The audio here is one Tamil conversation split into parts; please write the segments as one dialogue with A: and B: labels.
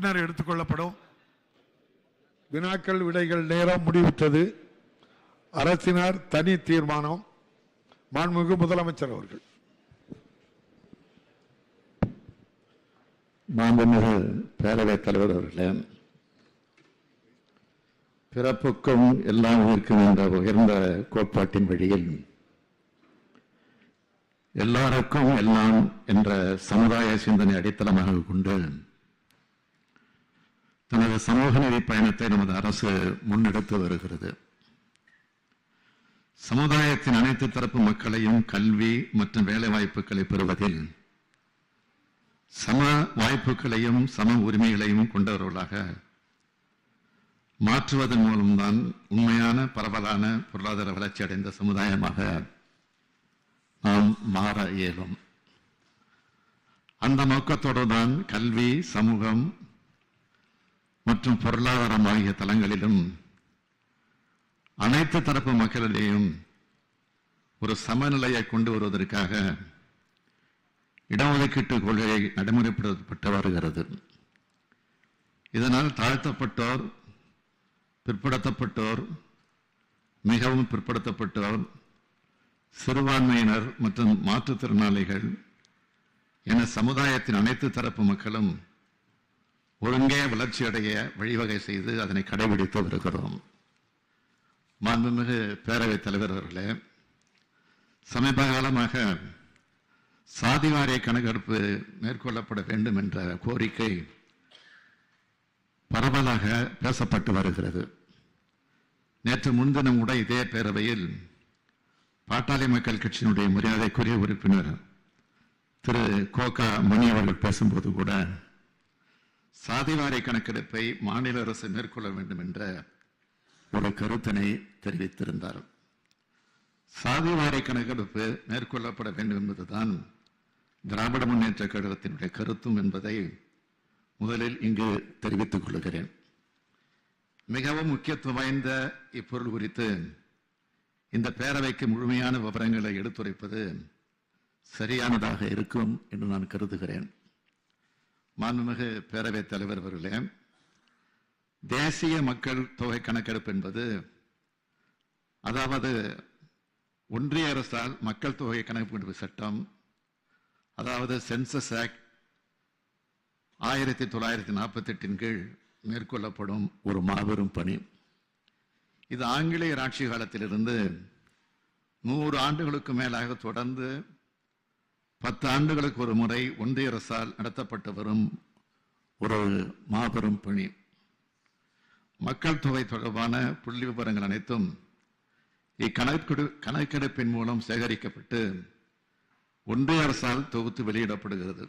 A: பின்னர் எடுத்துக்கொள்ளப்படும். வினாக்கள் விடைகள் நேரம் முடிவுற்றது. அரசினர் தனி தீர்மானம். மாண்புமிகு முதலமைச்சர் அவர்கள்.
B: மாண்புமிகு பேரவைத் தலைவர் அவர்களே பிறப்புக்கும் எல்லாம் இருக்கும் என்ற உயர்ந்த கோட்பாட்டின் வழியில் எல்லாருக்கும் எல்லாம் என்ற சமுதாய சிந்தனை அடித்தளமாக கொண்டு தனது சமூக நீதி பயணத்தை நமது அரசு முன்னெடுத்து வருகிறது. சமுதாயத்தின் அனைத்து தரப்பு மக்களையும் கல்வி மற்றும் வேலை வாய்ப்புகளை பெறுவதில் சம வாய்ப்புகளையும் சம உரிமைகளையும் கொண்டவர்களாக மாற்றுவதன் மூலம்தான் உண்மையான பரவலான பொருளாதார வளர்ச்சி அடைந்த சமுதாயமாக நாம் மாற இயலும். அந்த நோக்கத்தோடு தான் கல்வி சமூகம் மற்றும் பொருளாதாரம் ஆகிய தளங்களிலும் அனைத்து தரப்பு மக்களிடையும் ஒரு சமநிலையை கொண்டு வருவதற்காக இடஒதுக்கீட்டு கொள்கை நடைமுறைப்படுத்தப்பட்டு வருகிறது. இதனால் தாழ்த்தப்பட்டோர் பிற்படுத்தப்பட்டோர் மிகவும் பிற்படுத்தப்பட்டோர் சிறுபான்மையினர் மற்றும் மாற்றுத்திறனாளிகள் என சமுதாயத்தின் அனைத்து தரப்பு மக்களும் ஒழுங்கே வளர்ச்சியடைய வழிவகை செய்து அதனை கடைபிடித்து வருகிறோம். மாண்புமிகு பேரவைத் தலைவர் அவர்களே சமீப காலமாக சாதிவாரிய கணக்கெடுப்பு மேற்கொள்ளப்பட வேண்டும் என்ற கோரிக்கை பரவலாக பேசப்பட்டு வருகிறது. நேற்று முன்தினம் கூட இதே பேரவையில் பாட்டாளி மக்கள் கட்சியினுடைய மரியாதைக்குரிய உறுப்பினர் திரு கோகா மணி அவர்கள் பேசும்போது கூட சாதிவாரி கணக்கெடுப்பை மாநில அரசு மேற்கொள்ள வேண்டும் என்ற ஒரு கருத்தினை தெரிவித்திருந்தார். சாதிவாரி கணக்கெடுப்பு மேற்கொள்ளப்பட வேண்டும் என்பதுதான் திராவிட முன்னேற்ற கழகத்தினுடைய கருத்தும் என்பதை முதலில் இங்கு தெரிவித்துக் கொள்கிறேன். மிகவும் முக்கியத்துவம் வாய்ந்த இப்பொருள் குறித்து இந்த பேரவைக்கு முழுமையான விவரங்களை எடுத்துரைப்பது சரியானதாக இருக்கும் என்று நான் கருதுகிறேன். மாண்புமிகு பேரவைத் தலைவர் அவர்களே தேசிய மக்கள் தொகை கணக்கெடுப்பு என்பது அதாவது ஒன்றிய அரசால் மக்கள் தொகை கணக்கெடுப்பு சட்டம் அதாவது சென்சஸ் ஆக்ட் ஆயிரத்தி தொள்ளாயிரத்தி நாற்பத்தி எட்டின் கீழ் மேற்கொள்ளப்படும் ஒரு மாபெரும் பணி. இது ஆங்கிலேயர் ஆட்சி காலத்திலிருந்து நூறு ஆண்டுகளுக்கு மேலாக தொடர்ந்து பத்து ஆண்டுகளுக்கு ஒரு முறை ஒன்றிய அரசால் நடத்தப்பட்டு வரும் ஒரு மாபெரும் பணி. மக்கள் தொகை தொடர்பான புள்ளி விவரங்கள் அனைத்தும் இக்கணக்கெடு கணக்கெடுப்பின் மூலம் சேகரிக்கப்பட்டு ஒன்றிய அரசால் தொகுத்து வெளியிடப்படுகிறது.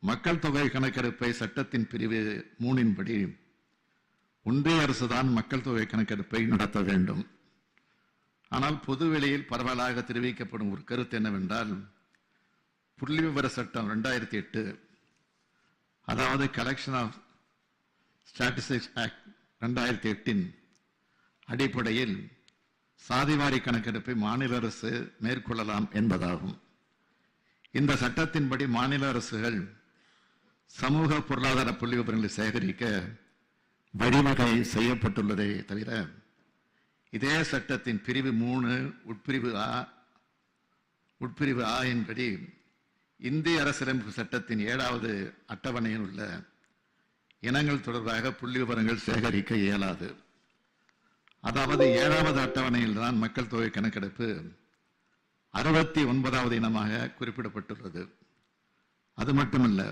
B: மக்கள் தொகை கணக்கெடுப்பை சட்டத்தின் பிரிவு மூணின்படி ஒன்றிய அரசுதான் மக்கள் தொகை கணக்கெடுப்பை நடத்த வேண்டும். ஆனால் பொதுவெளியில் பரவலாக தெரிவிக்கப்படும் ஒரு கருத்து என்னவென்றால் புள்ளி விவர சட்டம் ரெண்டாயிரத்தி எட்டு. அதாவது கலெக்ஷன் ஆஃப் ஸ்டாட்டிஸ்டிக்ஸ் ஆக்ட் ரெண்டாயிரத்தி எட்டின் அடிப்படையில் சாதிவாரி கணக்கெடுப்பை மாநில அரசு மேற்கொள்ளலாம் என்பதாகும். இந்த சட்டத்தின்படி மாநில அரசுகள் சமூக பொருளாதார புள்ளி விவரங்களை சேகரிக்க வழிவகை செய்யப்பட்டுள்ளதே தவிர இதே சட்டத்தின் பிரிவு மூணு உட்பிரிவு ஆ உட்பிரிவு ஆ என்படி இந்திய அரசியலமைப்பு சட்டத்தின் ஏழாவது அட்டவணையில் உள்ள இனங்கள் தொடர்பாக புள்ளி விவரங்கள் சேகரிக்க இயலாது. அதாவது ஏழாவது அட்டவணையில் தான் மக்கள் தொகை கணக்கெடுப்பு அறுபத்தி ஒன்பதாவது இனமாக குறிப்பிடப்பட்டுள்ளது. அது மட்டுமல்ல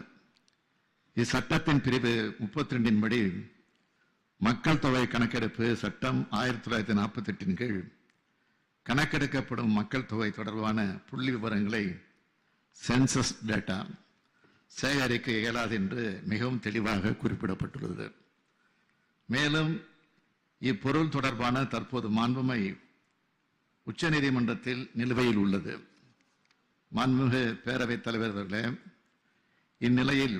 B: இச்சட்டத்தின் பிரிவு முப்பத்தி ரெண்டின் படி மக்கள் தொகை கணக்கெடுப்பு சட்டம் ஆயிரத்தி தொள்ளாயிரத்தி நாற்பத்தி எட்டின் கீழ் கணக்கெடுக்கப்படும் மக்கள் தொகை தொடர்பான புள்ளி விவரங்களை சென்சஸ் டேட்டா சேகரிக்க இயலாது என்று மிகவும் தெளிவாக குறிப்பிடப்பட்டுள்ளது. மேலும் இப்பொருள் தொடர்பான தற்போது மாண்புமை உச்சநீதிமன்றத்தில் நிலுவையில் உள்ளது. மாண்புமிகு பேரவைத் தலைவர் அவர்களே இந்நிலையில்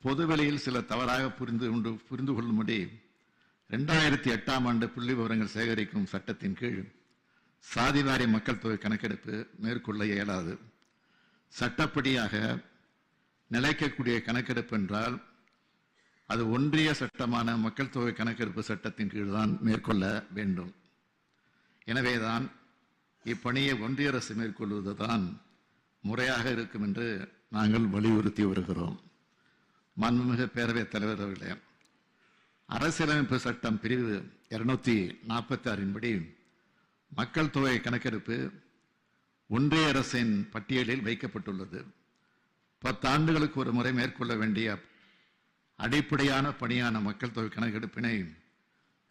B: பொதுவெளியில் சில தவறாக புரிந்து கொண்டு புரிந்து கொள்ளும்படி ரெண்டாயிரத்தி எட்டாம் ஆண்டு புள்ளி விவரங்கள் சேகரிக்கும் சட்டத்தின் கீழ் சாதிவாரி மக்கள் தொகை கணக்கெடுப்பு மேற்கொள்ள இயலாது. சட்டப்படியாக நிலைக்கக்கூடிய கணக்கெடுப்பு என்றால் அது ஒன்றிய சட்டமான மக்கள் தொகை கணக்கெடுப்பு சட்டத்தின் கீழ் தான் மேற்கொள்ள வேண்டும். எனவேதான் இப்பணியை ஒன்றிய அரசு மேற்கொள்வதுதான் முறையாக இருக்கும் என்று நாங்கள் வலியுறுத்தி வருகிறோம். மாண்புமிகு பேரவைத் தலைவர் அவர்களே அரசியலமைப்பு சட்டம் பிரிவு இருநூத்தி நாற்பத்தி ஆறின்படி மக்கள் தொகை கணக்கெடுப்பு ஒன்றிய அரசின் பட்டியலில் வைக்கப்பட்டுள்ளது. பத்தாண்டுகளுக்கு ஒரு முறை மேற்கொள்ள வேண்டிய அடிப்படையான பணியான மக்கள் தொகை கணக்கெடுப்பினை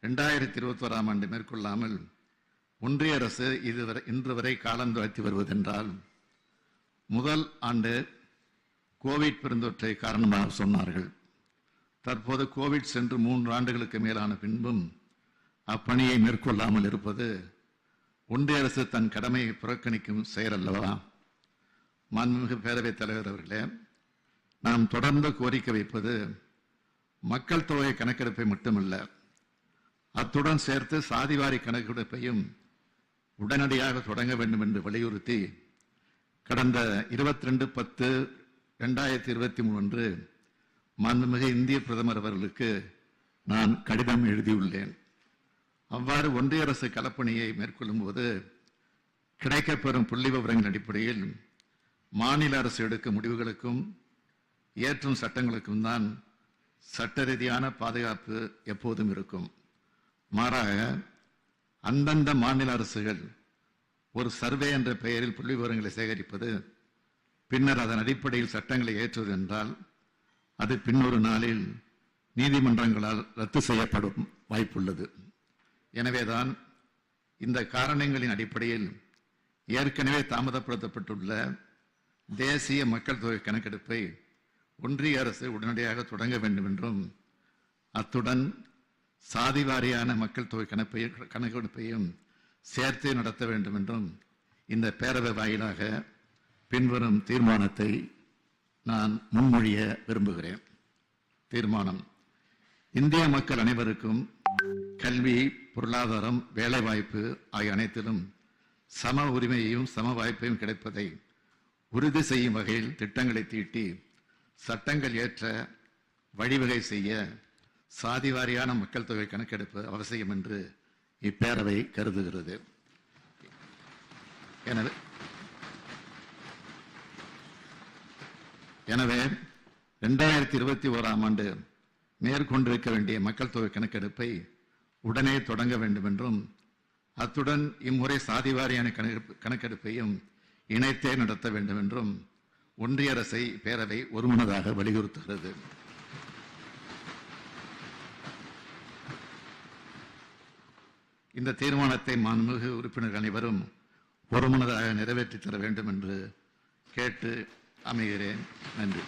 B: இரண்டாயிரத்தி இருபத்தி ஓராம் ஆண்டு மேற்கொள்ளாமல் ஒன்றிய அரசு இதுவரை இன்று வரை காலம் தாழ்த்தி வருவதென்றால் முதல் ஆண்டு கோவிட் பெருந்தொற்றை காரணமாக சொன்னார்கள். தற்போது கோவிட் சென்று மூன்று ஆண்டுகளுக்கு மேலான பின்பும் அப்பணியை மேற்கொள்ளாமல் இருப்பது ஒன்றிய அரசு தன் கடமையை புறக்கணிக்கும் செயல் அல்லவா? மாண்புமிகு பேரவைத் தலைவர் அவர்களே நாம் தொடர்ந்து கோரிக்கை வைப்பது மக்கள் தொகை கணக்கெடுப்பை மட்டுமல்ல அத்துடன் சேர்த்து சாதிவாரி கணக்கெடுப்பையும் உடனடியாக தொடங்க வேண்டும் என்று வலியுறுத்தி கடந்த இருபத்தி ரெண்டு பத்து ரெண்டாயிரத்தி இருபத்தி மூணு அன்று மாண்புமிகு இந்திய பிரதமர் அவர்களுக்கு நான் கடிதம் எழுதியுள்ளேன். அவ்வாறு ஒன்றிய அரசு களப்பணியை மேற்கொள்ளும் போது கிடைக்கப்பெறும் புள்ளி விவரங்களின் அடிப்படையில் மாநில அரசு எடுக்கும் முடிவுகளுக்கும் ஏற்றும் சட்டங்களுக்கும் தான் சட்ட ரீதியான பாதுகாப்பு எப்போதும் இருக்கும். மாறாக அந்தந்த மாநில அரசுகள் ஒரு சர்வே என்ற பெயரில் புள்ளி விவரங்களை சேகரிப்பது பின்னர் அதன் அடிப்படையில் சட்டங்களை ஏற்றுவது என்றால் அது பின்னொரு நாளில் நீதிமன்றங்களால் ரத்து செய்யப்படும் வாய்ப்புள்ளது. எனவேதான் இந்த காரணங்களின் அடிப்படையில் ஏற்கனவே தாமதப்படுத்தப்பட்டுள்ள தேசிய மக்கள் தொகை கணக்கெடுப்பை ஒன்றிய அரசு உடனடியாக தொடங்க வேண்டும் என்றும் அத்துடன் சாதி வாரியான மக்கள் தொகை கணப்பை கணக்கெடுப்பையும் சேர்த்து நடத்த வேண்டும் என்றும் இந்த பேரவை வாயிலாக பின்வரும் தீர்மானத்தை நான் முன்மொழிய விரும்புகிறேன். தீர்மானம். இந்திய மக்கள் அனைவருக்கும் கல்வி பொருளாதாரம் வேலைவாய்ப்பு ஆகிய அனைத்திலும் சம உரிமையையும் சம வாய்ப்பையும் கிடைப்பதை உறுதி செய்யும் வகையில் திட்டங்களை தீட்டி சட்டங்கள் ஏற்ற வழிவகை செய்ய சாதிவாரியான மக்கள் தொகை கணக்கெடுப்பு அவசியம் என்று இப்பேரவை கருதுகிறது. எனவே எனவே ரெண்டாயிரத்தி இருபத்தி ஓராம் ஆண்டு மேற்கொண்டிருக்க வேண்டிய மக்கள் தொகை கணக்கெடுப்பை உடனே தொடங்க வேண்டும் என்றும் அத்துடன் இம்முறை சாதிவாரியான கணக்கெடுப்பு கணக்கெடுப்பையும் இணைத்தே நடத்த வேண்டும் என்றும் ஒன்றிய அரசை பேரவை ஒருமனதாக வலியுறுத்துகிறது. இந்த தீர்மானத்தை மாண்புமிகு உறுப்பினர்கள் அனைவரும் ஒருமனதாக நிறைவேற்றித் தர வேண்டும் என்று கேட்டு அமைகிறேன். நன்றி.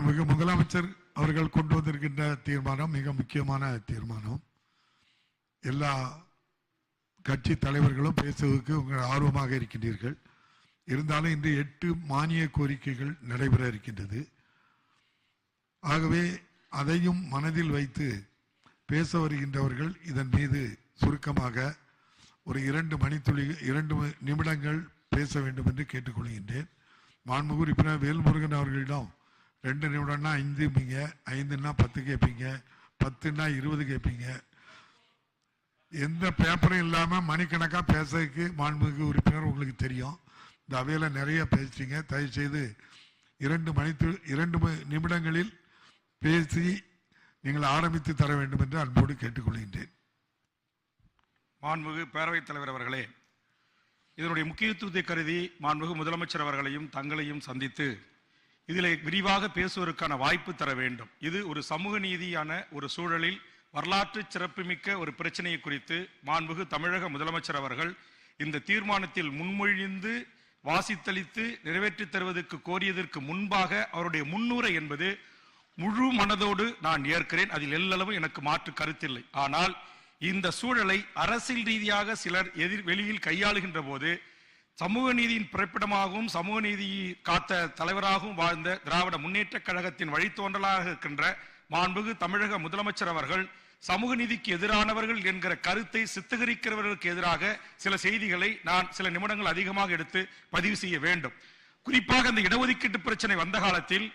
A: மாண்புமிகு முதலமைச்சர் அவர்கள் கொண்டு வந்திருக்கின்ற தீர்மானம் மிக முக்கியமான தீர்மானம். எல்லா கட்சி தலைவர்களும் பேசுவதற்கு உங்கள் ஆர்வமாக இருக்கின்றீர்கள். இருந்தாலும் இன்று எட்டு மானிய கோரிக்கைகள் நடைபெற இருக்கின்றது. ஆகவே அதையும் மனதில் வைத்து பேச வருகின்றவர்கள் இதன் மீது சுருக்கமாக ஒரு இரண்டு மணித்துளி இரண்டு நிமிடங்கள் பேச வேண்டும் என்று கேட்டுக்கொள்கின்றேன். மாண்புமிகு உறுப்பினர் வேல்முருகன் அவர்களிடம் ரெண்டு நிமிடம்னா ஐந்துப்பீங்க ஐந்துன்னா பத்து கேட்பீங்க பத்துன்னா இருபது கேட்பீங்க எந்த பேப்பரும் இல்லாமல் மணிக்கணக்காக பேசுறதுக்கு மாண்புமிகு உறுப்பினர் உங்களுக்கு தெரியும். இந்த அவையில் நிறைய பேசிட்டீங்க தயவு செய்து இரண்டு மணி இரண்டு நிமிடங்களில் பேசி நீங்கள் ஆரம்பித்து தர வேண்டும் என்று அன்போடு கேட்டுக்கொள்கின்றேன்.
C: மாண்புமிகு பேரவைத் தலைவர் அவர்களே இதனுடைய முக்கியத்துவத்தை கருதி மாண்புமிகு முதலமைச்சர் அவர்களையும் தங்களையும் சந்தித்து இதில் விரிவாக பேசுவதற்கான வாய்ப்பு தர வேண்டும். இது ஒரு சமூக நீதியான ஒரு சூழலில் வரலாற்று சிறப்புமிக்க ஒரு பிரச்சனையை குறித்து மாண்புகு தமிழக முதலமைச்சர் அவர்கள் இந்த தீர்மானத்தில் முன்மொழிந்து வாசித்தளித்து நிறைவேற்றித் தருவதற்கு கோரியதற்கு முன்பாக அவருடைய முன்னுரை என்பது முழு மனதோடு நான் ஏற்கிறேன். அதில் எல்லளவும் எனக்கு மாற்று கருத்தில்லை. ஆனால் இந்த சூழலை அரசியல் ரீதியாக சிலர் எதிர் வெளியில் கையாளுகின்ற போது சமூக நீதியின் பிறப்பிடமாகவும் சமூக நீதியை காத்த தலைவராகவும் வாழ்ந்த திராவிட முன்னேற்ற கழகத்தின் வழித்தோன்றலாக இருக்கின்ற மாண்புகு தமிழக முதலமைச்சர் அவர்கள் சமூக நீதிக்கு எதிரானவர்கள் என்கிற கருத்தை சித்தகரிக்கிறவர்களுக்கு எதிராக சில செய்திகளை நான் சில நிமிடங்கள் அதிகமாக எடுத்து பதிவு செய்ய வேண்டும். குறிப்பாக அந்த இடஒதுக்கீட்டு பிரச்சனை வந்த காலத்தில்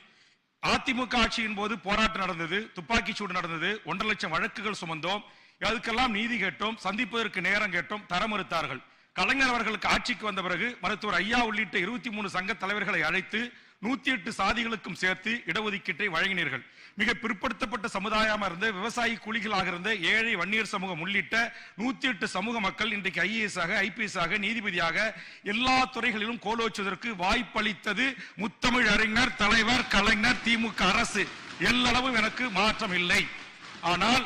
C: அதிமுக ஆட்சியின் போது போராட்டம் நடந்தது துப்பாக்கி சூடு நடந்தது ஒன்றரை லட்சம் வழக்குகள் சுமந்தோம். அதுக்கெல்லாம் நீதி கேட்டோம் சந்திப்பதற்கு நேரம் கேட்டோம் தர மறுத்தார்கள். கலைஞர் அவர்களுக்கு ஆட்சிக்கு வந்த பிறகு மருத்துவர் ஐயா உள்ளிட்ட இருபத்தி மூணு சங்க தலைவர்களை அழைத்து நூத்தி எட்டு சாதிகளுக்கும் சேர்த்து இடஒதுக்கீட்டை வழங்கினீர்கள். மிக பிற்படுத்தப்பட்ட சமுதாயமாக இருந்த விவசாயி கூலிகளாக இருந்த ஏழை வன்னியர் சமூகம் உள்ளிட்ட நூத்தி எட்டு சமூக மக்கள் இன்றைக்கு ஐஏஎஸ் ஆக ஐபிஎஸ் ஆக நீதிபதியாக எல்லா துறைகளிலும் கோலோச்சுவதற்கு வாய்ப்பளித்தது முத்தமிழ் அறிஞர் தலைவர் கலைஞர் திமுக அரசு. எல்லளவும் எனக்கு மாற்றம் இல்லை ஆனால்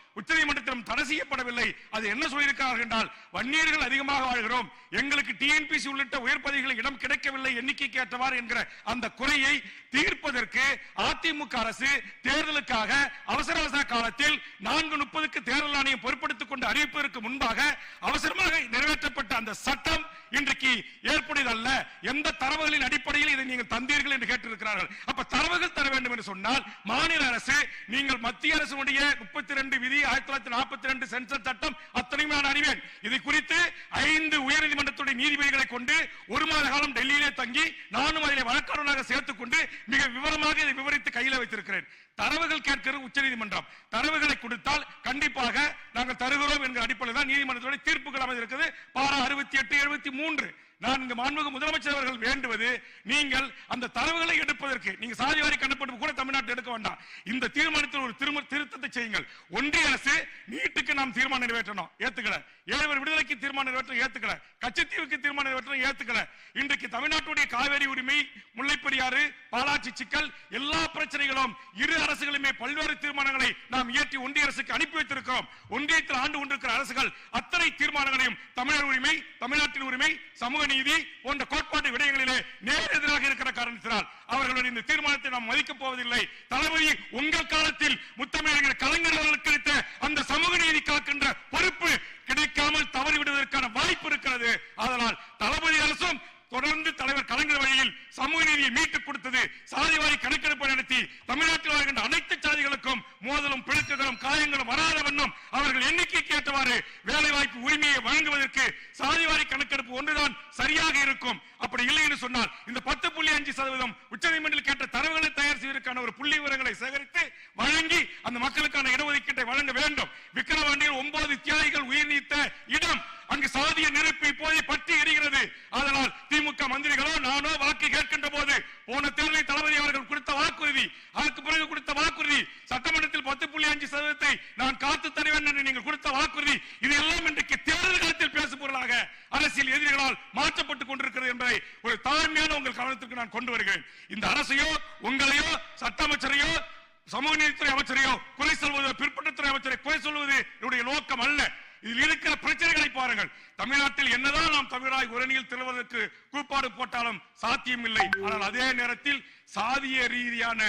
C: உச்சநீதிமன்றத்திலும் தடை செய்யப்படவில்லை. அது என்ன சொல்லியிருக்கிறார்கள் என்றால் வன்னியர்கள் அதிகமாக வாழ்கிறோம். எங்களுக்கு டிஎன்பிசி உள்ளிட்ட உயர் பதவிகளில் இடம் கிடைக்கவில்லை எண்ணிக்கைக்கு ஏற்றவாறு என்கிற அந்த குறையை தீர்ப்பதற்கு அதிமுக அரசு தேர்தலுக்காக அவசர அவசர காலத்தில் நான்கு முப்பதுக்கு தேர்தல் ஆணையம் பொறுப்படுத்திக் கொண்டு அறிவிப்பதற்கு முன்பாக அவசரமாக நிறைவேற்றப்பட்ட அந்த சட்டம் இன்றைக்கு ஏற்புடையதல்ல. எந்த தரவுகளின் அடிப்படையில் இதை நீங்கள் தந்தீர்கள் என்று கேட்டிருக்கிறார்கள். அப்ப தரவுகள் வேண்டும் என்று சொன்னால் மாநில அரசு நீங்கள் மத்திய அரசுடைய முப்பத்தி ரெண்டு விதி ஆயிரத்தி தொள்ளாயிரத்தி நாற்பத்தி ரெண்டு சென்சர் சட்டம் அத்தனையும் நான் அறிவேன். இது குறித்து ஐந்து உயர்நீதிமன்றத்துடைய நீதிபதிகளை கொண்டு ஒரு மாத காலம் டெல்லியிலே தங்கி நானும் அதிலே வழக்காளராக சேர்த்துக் கொண்டு மிக விவரமாக இதை விவரித்து கையில் வைத்திருக்கிறேன். தரவுகள் கேட்கிறது உச்சநீதிமன்றம். தரவுகளை கொடுத்தால் கண்டிப்பாக நாங்கள் தருகிறோம் என்கிற அடிப்படையில் தான் நீதிமன்றத்துடைய தீர்ப்புகள் அமைந்திருக்கிறது. பாரா அறுபத்தி எட்டு எழுபத்தி மூன்று. நான் இங்கு மாண்புமிகு முதலமைச்சர் அவர்கள் வேண்டுவது நீங்கள் அந்த தரவுகளை எடுப்பதற்கு. நீங்க சாதி வாரி கண்டுபிடிப்பு கூட தமிழ்நாட்டில் எடுக்க வேண்டாம். இந்த தீர்மானத்தில் ஒரு திரும திருத்தத்தை செய்யுங்கள். ஒன்றிய அரசு நீட்டுக்கு நாம் தீர்மானம் நிறைவேற்றணும். ஏத்துக்கல. ஏழைவர் விடுதலைக்கு தீர்மானம் நிறைவேற்ற ஏத்துக்கல. கச்சத்தீவுக்கு தீர்மானம் நிறைவேற்ற ஏத்துக்கல. இன்றைக்கு தமிழ்நாட்டுடைய காவேரி உரிமை முல்லைப்பெரியாறு பாலாட்சி சிக்கல் எல்லா பிரச்சனைகளும் இரு அரசுகளுமே பல்வேறு தீர்மானங்களை நாம் இயற்றி ஒன்றிய அரசுக்கு அனுப்பி வைத்திருக்கிறோம். ஒன்றியத்தில் ஆண்டு கொண்டிருக்கிற அரசுகள் அத்தனை தீர்மானங்களையும் தமிழர் உரிமை தமிழ்நாட்டின் உரிமை சமூக நீதி போன்ற கோட்பாட்டு விடயங்களிலே நேர் எதிராக இருக்கிற காரணத்தினால் அவர்களுடைய இந்த தீர்மானத்தை நாம் மதிக்கப் போவதில்லை. தளபதி உங்கள் காலத்தில் முத்தமிழர்கள் கலைஞர் அந்த சமூக நீதி காக்கின்ற பொறுப்பு கிடைக்காமல் தவறிவிடுவதற்கான வாய்ப்பு இருக்கிறது. அதனால் தளபதி அரசும் தொடர்ந்து தலைவர் கலைஞர் வழியில் சமூக நீதியை மீட்டுக் கொடுத்தது சாதிவாரி கணக்கெடுப்பு நடத்தி தமிழ்நாட்டில் வருகின்ற அனைத்து சாதிகளுக்கும் மோதலும் பிழைத்ததலும் காயங்களும் வராத வண்ணம் அவர்கள் எண்ணிக்கைக்கு ஏற்றவாறு வேலை வாய்ப்பு உரிமையை வழங்குவதற்கு சாதிவாரி கணக்கெடுப்பு ஒன்றுதான் சரியாக இருக்கும். அப்படி இல்லை என்று சொன்னால் இந்த பத்து புள்ளி அஞ்சு சதவீதம் உச்சநீதிமன்றம் கேட்ட தரவுகளை தயார் செய்வதற்கான ஒரு புள்ளி விவரங்களை சேகரித்து வழங்கி அந்த மக்களுக்கான இடஒதுக்கீட்டை வழங்க வேண்டும். விக்கிரவாண்டியில் ஒன்பது தியாகிகள் உயிர் நீத்த இடம் அங்கு சாதிய நெருப்பு இப்போதே பற்றி எரிகிறது அதனால் திமுக மந்திரிகளோ நானோ வாக்கு கேட்கின்ற போது போன தேர்தலை தளபதி அவர்கள் கொடுத்த வாக்குறுதி அதற்கு பிறகு கொடுத்த வாக்குறுதி சட்டமன்றத்தில் பத்து புள்ளி அஞ்சு சதவீதத்தை நான் காத்து தருவேன் என்று நீங்கள் கொடுத்த வாக்குறுதி இது எல்லாம் இன்றைக்கு தேர்தல் காலத்தில் பேசும் பொருளாக அரசியல் எதிரிகளால் மாற்றப்பட்டுக் கொண்டிருக்கிறது என்பதை ஒரு தாழ்மையான உங்கள் கவனத்திற்கு நான் கொண்டு வருகிறேன் இந்த அரசையோ உங்களையோ சட்ட அமைச்சரையோ சமூக நீதித்துறை அமைச்சரையோ குறை சொல்வது பிற்பட்டத்துறை அமைச்சரை குறை சொல்வது என்னுடைய நோக்கம் அல்ல இதில் இருக்கிற பிரச்சனைகளை பாருங்கள் தமிழ்நாட்டில் என்னதான் நாம் தமிழாய் உரணியில் திரள்வதற்கு கூப்பாடு போட்டாலும் சாத்தியம் இல்லை ஆனால் அதே நேரத்தில் சாதிய ரீதியான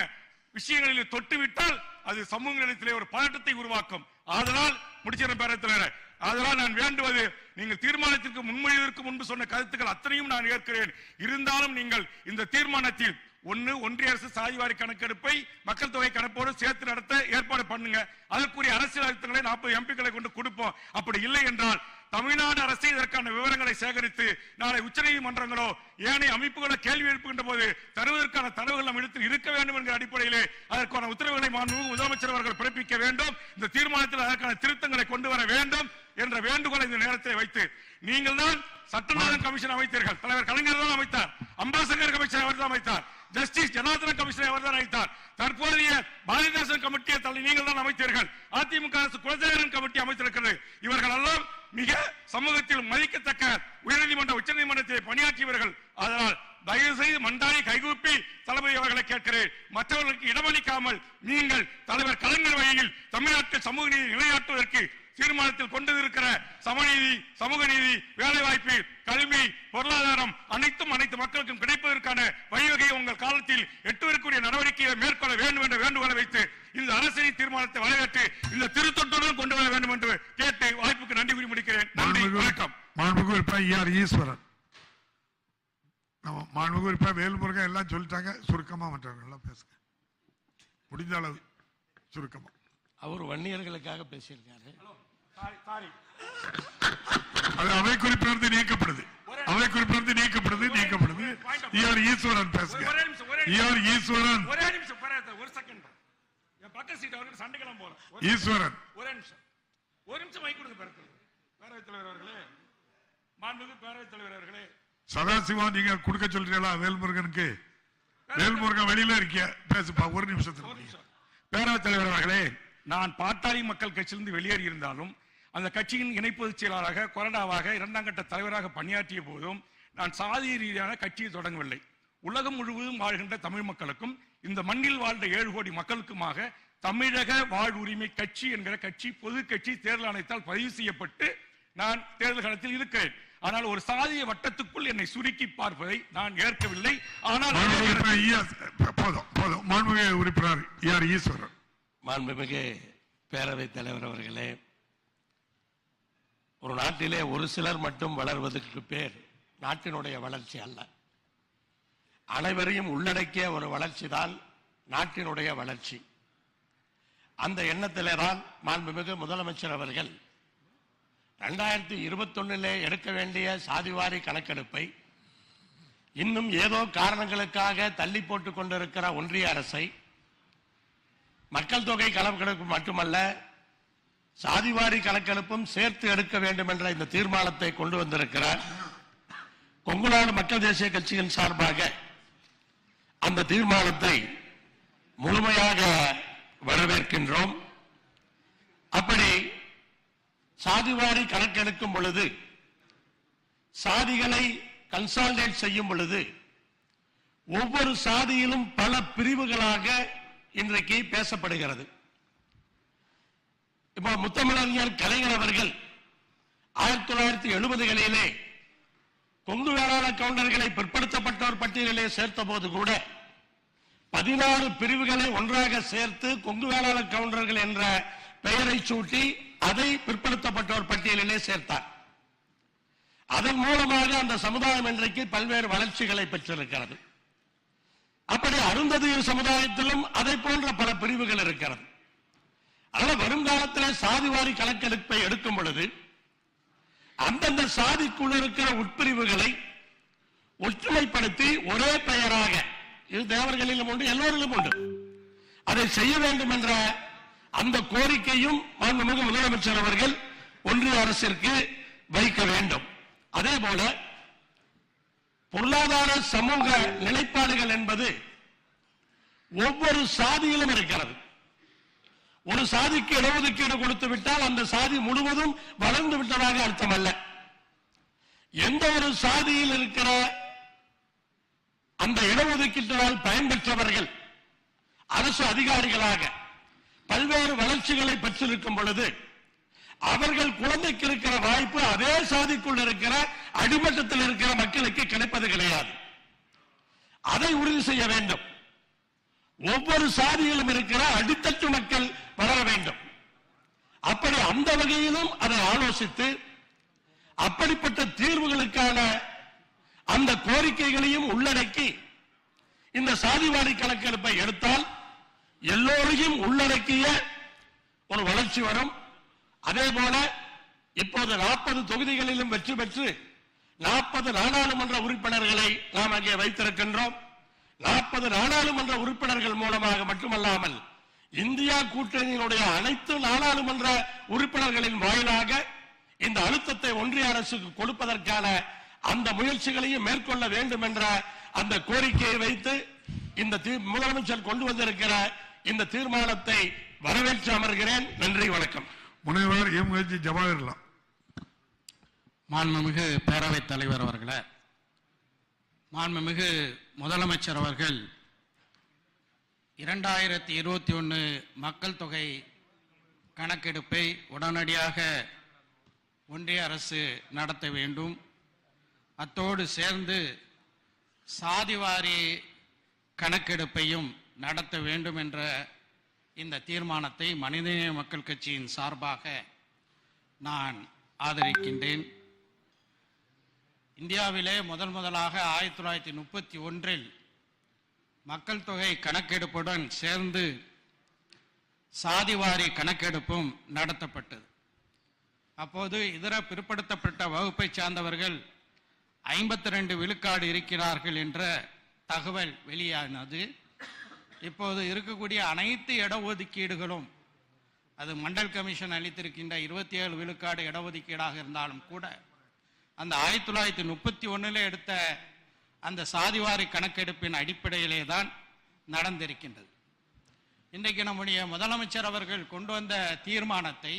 C: விஷயங்களில் தொட்டுவிட்டால் அது சமூக நிலையத்திலே ஒரு பதட்டத்தை உருவாக்கும் அதனால் முடிச்சிட பேரத்தில் அதனால் நான் வேண்டுவது நீங்கள் தீர்மானத்திற்கு முன்மொழிவதற்கு முன்பு சொன்ன கருத்துக்கள் அத்தனையும் நான் ஏற்கிறேன். இருந்தாலும் நீங்கள் இந்த தீர்மானத்தில் ஒன்னு ஒன்றிய அரசு சாதிவாரி கணக்கெடுப்பை மக்கள் தொகை கணப்போடு சேர்த்து நடத்த ஏற்பாடு பண்ணுங்க. அதற்குரிய அரசியல் அழுத்தங்களை நாற்பது எம்பிக்களை கொண்டு கொடுப்போம். அப்படி இல்லை என்றால் தமிழ்நாடு அரசு இதற்கான விவரங்களை சேகரித்து நாளை உச்சநீதிமன்றங்களோ ஏனைய அமைப்புகளோ கேள்வி எழுப்புகின்ற போது தருவதற்கான தரவுகள் நம் இடத்தில் இருக்க வேண்டும் என்கிற அடிப்படையிலே அதற்கான உத்தரவுகளை முதலமைச்சர் அவர்கள் பிறப்பிக்க வேண்டும். இந்த தீர்மானத்தில் அதற்கான திருத்தங்களை கொண்டு வர வேண்டும் என்ற வேண்டுகோளை இந்த நேரத்தில் வைத்து நீங்கள் தான் சட்டநாதன் கமிஷன் அமைத்தீர்கள். தலைவர் கலைஞர் தான் அமைத்தார். அம்பாசகர் கமிஷன் அவர் தான் அமைத்தார். ஜஸ்டிஸ் ஜனார்தன கமிஷனை அவர் தான் அமைத்தார். தற்போதைய பாரதிதாசன் கமிட்டியை தள்ளி நீங்கள் தான் அமைத்தீர்கள். அதிமுக அரசு குலதேவன் கமிட்டி அமைத்திருக்கிறது. இவர்கள் எல்லாம் மிக சமூகத்தில் மதிக்கத்தக்க உயர்நீதிமன்ற உச்சநீதிமன்றத்தில் பணியாற்றியவர்கள். அதனால் தயவு செய்து மண்டாரி கைகூப்பி தளபதி அவர்களை கேட்கிறேன். மற்றவர்களுக்கு இடமளிக்காமல் நீங்கள் தலைவர் கலைஞர் வழியில் தமிழ்நாட்டில் சமூக நீதி நிலைநாட்டுவதற்கு தீர்மானத்தில் கொண்டு இருக்கிற சமநீதி சமூக நீதி வேலை வாய்ப்பு கல்வி பொருளாதாரம் அனைத்தும் அனைத்து மக்களுக்கும் கிடைப்பதற்கான வழிவகையை உங்கள் காலத்தில் எட்டுவதற்குரிய நடவடிக்கையை மேற்கொள்ள வேண்டும் என்ற வேண்டுகோளை வைத்து இந்த அரசின் தீர்மானத்தை வரவேற்று இந்த திருத்தொற்றுடன் கொண்டு வர வேண்டும் என்று கேட்டு வாய்ப்புக்கு நன்றி கூறி முடிக்கிறேன். நன்றி வணக்கம்.
A: உறுப்பினர் ஈஆர் ஈஸ்வரன். நம்ம உறுப்பினர் வேல்முருகன் எல்லாம் சொல்லிட்டாங்க சுருக்கமா மற்றவங்க எல்லாம் பேசுங்க. முடிந்த அளவு சுருக்கமா.
D: அவர் வன்னியர்களுக்காக பேசியிருக்காரு.
C: சாரி
A: அது அவை குறிப்பிலிருந்து நீக்கப்படுது. அவை குறிப்பிலிருந்து நீக்கப்படுது நீக்கப்படுது. ஈஆர் ஈஸ்வரன் பேசுங்க. E R Eswaran.
C: ஒரே நிமிஷம் ஒரு செகண்ட் என் பக்க சீட் அவருக்கு சண்டைக்கெல்லாம் போல.
A: ஈஸ்வரன்.
C: ஒரே நிமிஷம். ஒரு நிமிஷம் மைக் கொடுங்க பேரவைத் தலைவர் அவர்களே மாண்புமிகு பேரவைத் தலைவர் அவர்களே.
A: சதாசிவா நீங்க கொடுக்க சொல்றீங்களா வேல்முருகனுக்கு? வேல்முருகன் வெளியில இருக்கிய? பேசுப்பா ஒரு நிமிஷத்துல. பேரவைத் தலைவர் அவர்களே
C: நான் பாட்டாளி மக்கள் கட்சியிலிருந்து வெளியேறி இருந்தாலும் அந்த கட்சியின் இணை பொதுச் செயலாளராக கொரடாவாக இரண்டாம் கட்ட தலைவராக பணியாற்றிய போதும் நான் சாதிய ரீதியான கட்சியை தொடங்கவில்லை. உலகம் முழுவதும் வாழ்கின்ற தமிழ் மக்களுக்கும் இந்த மண்ணில் வாழ்ந்த ஏழு கோடி மக்களுக்குமாக தமிழக வாழ்வுரிமை கட்சி என்கிற கட்சி பொது கட்சி தேர்தல் ஆணையத்தால் பதிவு செய்யப்பட்டு நான் தேர்தல் களத்தில் இருக்கிறேன். ஆனால் ஒரு சாதிய வட்டத்துக்குள் என்னை சுருக்கி பார்ப்பதை நான் ஏற்கவில்லை. ஆனால்
A: உறுப்பினர் உறுப்பினர் ஈஸ்வரன்.
D: மாண்புமிகு பேரவைத் தலைவர் அவர்களே ஒரு நாட்டிலே ஒரு சிலர் மட்டும் வளர்வதற்கு பேர் நாட்டினுடைய வளர்ச்சி அல்ல. அனைவரையும் உள்ளடக்கிய ஒரு வளர்ச்சி தான் நாட்டினுடைய வளர்ச்சி. அந்த எண்ணத்திலே தான் மாண்புமிகு முதலமைச்சர் அவர்கள் ரெண்டாயிரத்தி இருபத்தொன்னிலே எடுக்க வேண்டிய சாதிவாரி கணக்கெடுப்பை இன்னும் ஏதோ காரணங்களுக்காக தள்ளி போட்டுக் கொண்டிருக்கிற ஒன்றிய அரசை மக்கள் தொகை கணக்கெடுப்பு மட்டுமல்ல சாதிவாரி கணக்கெடுப்பும் சேர்த்து எடுக்க வேண்டும் என்ற இந்த தீர்மானத்தை கொண்டு வந்திருக்கிறார். கொங்குநாடு மக்கள் தேசிய கட்சியின் சார்பாக அந்த தீர்மானத்தை முழுமையாக வரவேற்கின்றோம். அப்படி சாதிவாரி கணக்கெடுக்கும் பொழுது சாதிகளை கன்சால்டேட் செய்யும் பொழுது ஒவ்வொரு சாதியிலும் பல பிரிவுகளாக இன்றைக்கு பேசப்படுகிறது. இப்போ முத்தமிழறிஞர் கலைஞர் அவர்கள் ஆயிரத்தி தொள்ளாயிரத்தி எழுபதுகளிலே கொங்கு வேளாண் கவுண்டர்களை பிற்படுத்தப்பட்டோர் பட்டியலிலே சேர்த்த போது கூட பதினாறு பிரிவுகளை ஒன்றாக சேர்த்து கொங்கு வேளாண் கவுண்டர்கள் என்ற பெயரை சூட்டி அதை பிற்படுத்தப்பட்டோர் பட்டியலிலே சேர்த்தார். அதன் மூலமாக அந்த சமுதாயம் இன்றைக்கு பல்வேறு வளர்ச்சிகளை பெற்றிருக்கிறது. அப்படி அருந்ததியர் சமுதாயத்திலும் அதை போன்ற பல பிரிவுகள் இருக்கிறது. அதனால வருங்காலத்தில் சாதிவாரி கணக்கெடுப்பை எடுக்கும் பொழுது அந்தந்த சாதிக்குள் இருக்கிற உட்பிரிவுகளை ஒற்றுமைப்படுத்தி ஒரே பெயராக இது தேவர்களிலும் உண்டு எல்லோரிலும் உண்டு அதை செய்ய வேண்டும் என்ற அந்த கோரிக்கையும் மாண்புமிகு முதலமைச்சர் அவர்கள் ஒன்றிய அரசிற்கு வைக்க வேண்டும். அதே போல பொருளாதார சமூக நிலைப்பாடுகள் என்பது ஒவ்வொரு சாதியிலும் இருக்கிறது. ஒரு சாதிக்கு இடஒதுக்கீடு கொடுத்து விட்டால் அந்த சாதி முழுவதும் வளர்ந்து விட்டதாக அர்த்தம் அல்ல எந்த ஒரு சாதியில் இருக்கிற அந்த இடஒதுக்கீட்டினால் பயன்பெற்றவர்கள் அரசு அதிகாரிகளாக பல்வேறு வளர்ச்சிகளை பெற்றிருக்கும் பொழுது அவர்கள் குழந்தைக்கு இருக்கிற வாய்ப்பு அதே சாதிக்குள் இருக்கிற அடிமட்டத்தில் இருக்கிற மக்களுக்கு கிடைப்பது கிடையாது. அதை உறுதி செய்ய வேண்டும். ஒவ்வொரு சாதியிலும் இருக்கிற அடித்தட்டு மக்கள் வளர வேண்டும். அப்படி அந்த வகையிலும் அதை ஆலோசித்து அப்படிப்பட்ட தீர்வுகளுக்கான அந்த கோரிக்கைகளையும் உள்ளடக்கி இந்த சாதிவாரி கணக்கெடுப்பை எடுத்தால் எல்லோரையும் உள்ளடக்கிய ஒரு வளர்ச்சி வரும். அதே போல இப்போது நாற்பது தொகுதிகளிலும் வெற்றி பெற்று நாற்பது நாடாளுமன்ற உறுப்பினர்களை நாம் அங்கே வைத்திருக்கின்றோம். நாற்பது நாடாளுமன்ற உறுப்பினர்கள் மூலமாக மட்டுமல்லாமல் இந்தியா கூட்டணியினுடைய அனைத்து நாடாளுமன்ற உறுப்பினர்களின் வாயிலாக இந்த அழுத்தத்தை ஒன்றிய அரசுக்கு கொடுப்பதற்கான அந்த முயற்சிகளையும் மேற்கொள்ள வேண்டும் என்ற அந்த கோரிக்கையை வைத்து இந்த தீ- முதலமைச்சர் கொண்டு வந்திருக்கிற இந்த தீர்மானத்தை வரவேற்று அமர்கிறேன். நன்றி வணக்கம்.
A: முனைவர் எம்ஹெச் ஜவாஹர்லால்
E: மாண்புமிகு பேரவைத் தலைவர் அவர்களே மாண்புமிகு முதலமைச்சர் அவர்கள் இரண்டாயிரத்தி இருபத்தி ஒன்று மக்கள் தொகை கணக்கெடுப்பை உடனடியாக ஒன்றிய அரசு நடத்த வேண்டும். அத்தோடு சேர்ந்து சாதிவாரி கணக்கெடுப்பையும் நடத்த வேண்டும் என்ற இந்த தீர்மானத்தை மனிதநேய மக்கள் கட்சியின் சார்பாக நான் ஆதரிக்கின்றேன். இந்தியாவிலே முதல் முதலாக ஆயிரத்தி தொள்ளாயிரத்தி முப்பத்தி ஒன்றில் மக்கள் தொகை கணக்கெடுப்புடன் சேர்ந்து சாதிவாரி கணக்கெடுப்பும் நடத்தப்பட்டது. அப்போது இதர பிற்படுத்தப்பட்ட வகுப்பை சார்ந்தவர்கள் ஐம்பத்தி ரெண்டு விழுக்காடு இருக்கிறார்கள் என்ற தகவல் வெளியானது. இப்போது இருக்கக்கூடிய அனைத்து இடஒதுக்கீடுகளும் அது மண்டல் கமிஷன் அளித்திருக்கின்ற இருபத்தி ஏழு விழுக்காடு இடஒதுக்கீடாக இருந்தாலும் கூட அந்த ஆயிரத்தி தொள்ளாயிரத்தி முப்பத்தி ஒன்றில் எடுத்த அந்த சாதிவாரி கணக்கெடுப்பின் அடிப்படையிலே தான் நடந்திருக்கின்றது. இன்றைக்கு நம்முடைய முதலமைச்சர் அவர்கள் கொண்டு வந்த தீர்மானத்தை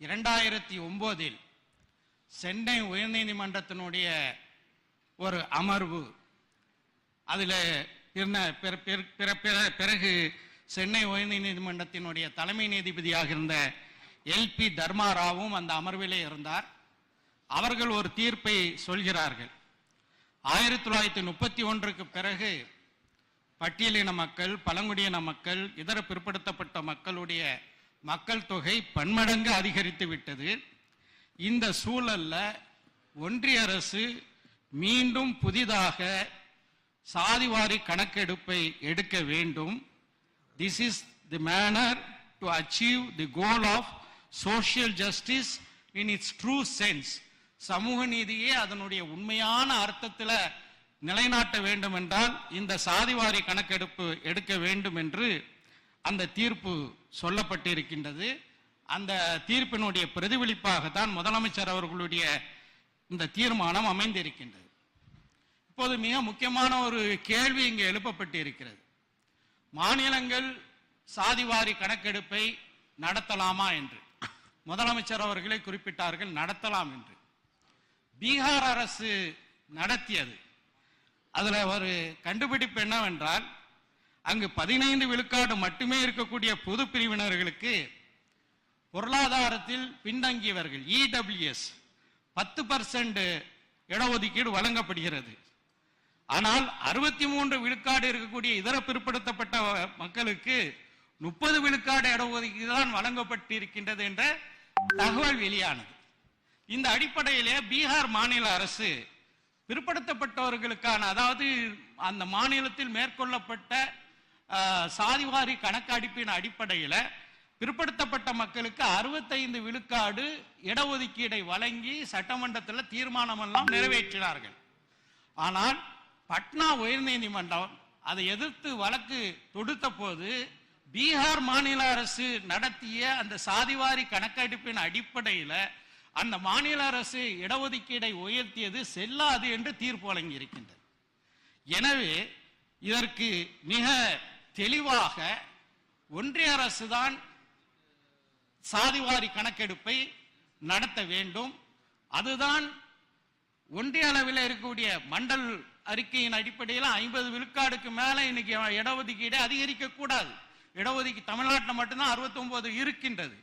E: இரண்டாயிரத்தி ஒம்போதில் சென்னை உயர்நீதிமன்றத்தினுடைய ஒரு அமர்வு அதில் பிற- பிற- பிற- பிறகு சென்னை உயர்நீதிமன்றத்தினுடைய தலைமை நீதிபதியாக இருந்த எல்பி தர்மாராவும் அந்த அமர்விலே இருந்தார். அவர்கள் ஒரு தீர்ப்பை சொல்கிறார்கள். ஆயிரத்தி தொள்ளாயிரத்தி முப்பத்தி ஒன்றுக்கு பிறகு பட்டியலின மக்கள் பழங்குடியின மக்கள் இதர பிற்படுத்தப்பட்ட மக்களுடைய மக்கள் தொகை பன்மடங்கு அதிகரித்து விட்டது. இந்த சூழல்ல ஒன்றிய அரசு மீண்டும் புதிதாக சாதிவாரி கணக்கெடுப்பை எடுக்க வேண்டும். This is the manner to achieve the goal of social justice in its true sense சமூக நீதியே அதனுடைய உண்மையான அர்த்தத்தில் நிலைநாட்ட வேண்டும் என்றால் இந்த சாதிவாரி கணக்கெடுப்பு எடுக்க வேண்டும் என்று அந்த தீர்ப்பு சொல்லப்பட்டிருக்கின்றது. அந்த தீர்ப்பினுடைய பிரதிபலிப்பாக தான் முதலமைச்சர் அவர்களுடைய இந்த தீர்மானம் அமைந்திருக்கின்றது. இப்போது மிக முக்கியமான ஒரு கேள்வி இங்கே எழுப்பப்பட்டு இருக்கிறது மாநிலங்கள் சாதிவாரி கணக்கெடுப்பை நடத்தலாமா என்று. முதலமைச்சர் அவர்களே குறிப்பிட்டார்கள் நடத்தலாம் என்று. பீகார் அரசு நடத்தியது. அதில் ஒரு கண்டுபிடிப்பு என்னவென்றால் அங்கு பதினைந்து விழுக்காடு மட்டுமே இருக்கக்கூடிய பொது பிரிவினர்களுக்கு பொருளாதாரத்தில் பின்தங்கியவர்கள் இடபிள்யூஎஸ் பத்து பர்சன்ட் இடஒதுக்கீடு வழங்கப்படுகிறது. ஆனால் அறுபத்தி மூன்று விழுக்காடு இருக்கக்கூடிய இதர பிற்படுத்தப்பட்ட மக்களுக்கு முப்பது விழுக்காடு இடஒதுக்கீடு தான் வழங்கப்பட்டிருக்கின்றது என்ற தகவல் வெளியானது. இந்த அடிப்படையிலே பீகார் மாநில அரசு பிற்படுத்தப்பட்டவர்களுக்கான அதாவது அந்த மாநிலத்தில் மேற்கொள்ளப்பட்ட சாதிவாரி கணக்கெடுப்பின் அடிப்படையில் பிற்படுத்தப்பட்ட மக்களுக்கு அறுபத்தைந்து விழுக்காடு இடஒதுக்கீடை வழங்கி சட்டமன்றத்தில் தீர்மானமெல்லாம் நிறைவேற்றினார்கள். ஆனால் பட்னா உயர்நீதிமன்றம் அதை எதிர்த்து வழக்கு தொடுத்த போது பீகார் மாநில அரசு நடத்திய அந்த சாதிவாரி கணக்கெடுப்பின் அடிப்படையில் அந்த மாநில அரசு இடஒதுக்கீடை உயர்த்தியது செல்லாது என்று தீர்ப்பு வழங்கியிருக்கின்றது. எனவே இதற்கு மிக தெளிவாக ஒன்றிய அரசு தான் சாதிவாரி கணக்கெடுப்பை நடத்த வேண்டும். அதுதான் ஒன்றிய அளவில் இருக்கக்கூடிய மண்டல் அறிக்கையின் அடிப்படையில் ஐம்பது விழுக்காடுக்கு மேல இன்னைக்கு இடஒதுக்கீடு அதிகரிக்க கூடாது. இடஒதுக்கீடு தமிழ்நாட்டில் மட்டும்தான் 69 இருக்கின்றது.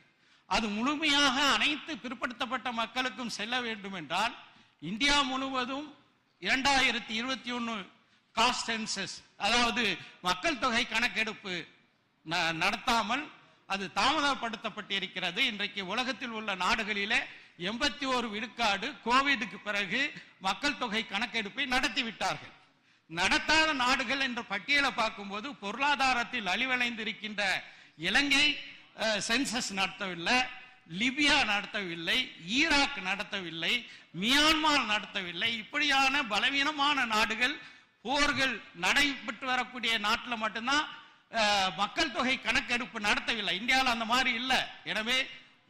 E: அது முழுமையாக அனைத்து பிற்படுத்தப்பட்ட மக்களுக்கும் செல்ல வேண்டும் என்றால் இந்தியா முழுவதும் இரண்டாயிரத்தி இருபத்தி ஒன்று காஸ்ட் சென்சஸ் அதாவது மக்கள் தொகை கணக்கெடுப்பு ந- நடத்தாமல் அது தாமதப்படுத்தப்பட்டிருக்கிறது. இன்றைக்கு உலகத்தில் உள்ள நாடுகளிலே எண்பத்தி ஒரு விழுக்காடு கோவிடுக்கு பிறகு மக்கள் தொகை கணக்கெடுப்பை நடத்தி விட்டார்கள். நடத்தாத நாடுகள் என்ற பட்டியலை பார்க்கும்போது பொருளாதாரத்தில் அழிவடைந்திருக்கின்ற இலங்கை சென்சஸ் நடத்தவில்லை லிபியா நடத்தவில்லை ஈராக் நடத்தவில்லை மியான்மார் நடத்தவில்லை. இப்படியான பலவீனமான நாடுகள் போர்கள் நடைபெற்று வரக்கூடிய நாட்டில் மட்டும்தான் மக்கள் தொகை கணக்கெடுப்பு நடத்தவில்லை. இந்தியாவில் அந்த மாதிரி இல்லை. எனவே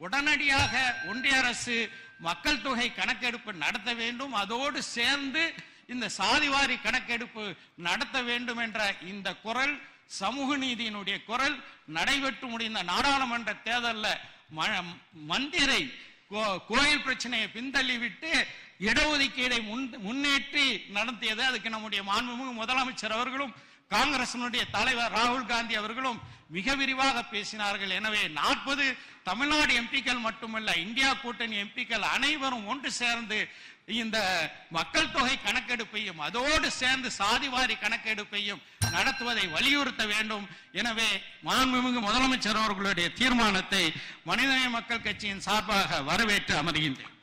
E: உடனடியாக ஒன்றிய அரசு மக்கள் தொகை கணக்கெடுப்பு நடத்த வேண்டும். அதோடு சேர்ந்து இந்த சாதிவாரி கணக்கெடுப்பு நடத்த வேண்டும் என்ற இந்த குரல் சமூக நீதியினுடைய குரல் நடைபெற்று முடிந்த நாடாளுமன்ற தேர்தலில் ம- மந்திரை கோ- கோயில் பிரச்சனையை பின்தள்ளிவிட்டு இடஒதுக்கீடை முன் முன்னேற்றி நடத்தியது. அதுக்கு நம்முடைய மாண்புமிகு முதலமைச்சர் அவர்களும் காங்கிரசினுடைய தலைவர் ராகுல் காந்தி அவர்களும் மிக விரிவாக பேசினார்கள். எனவே நாற்பது தமிழ்நாடு எம்பிக்கள் மட்டுமல்ல இந்தியா கூட்டணி எம்பிக்கள் அனைவரும் ஒன்று சேர்ந்து இந்த மக்கள் தொகை கணக்கெடுப்பையும் அதோடு சேர்ந்து சாதிவாரி கணக்கெடுப்பையும் நடத்துவதை வலியுறுத்த வேண்டும். எனவே மாண்புமிகு முதலமைச்சர் அவர்களுடைய தீர்மானத்தை மனிதநேய மக்கள் கட்சியின் சார்பாக வரவேற்று அமர்கின்றேன்.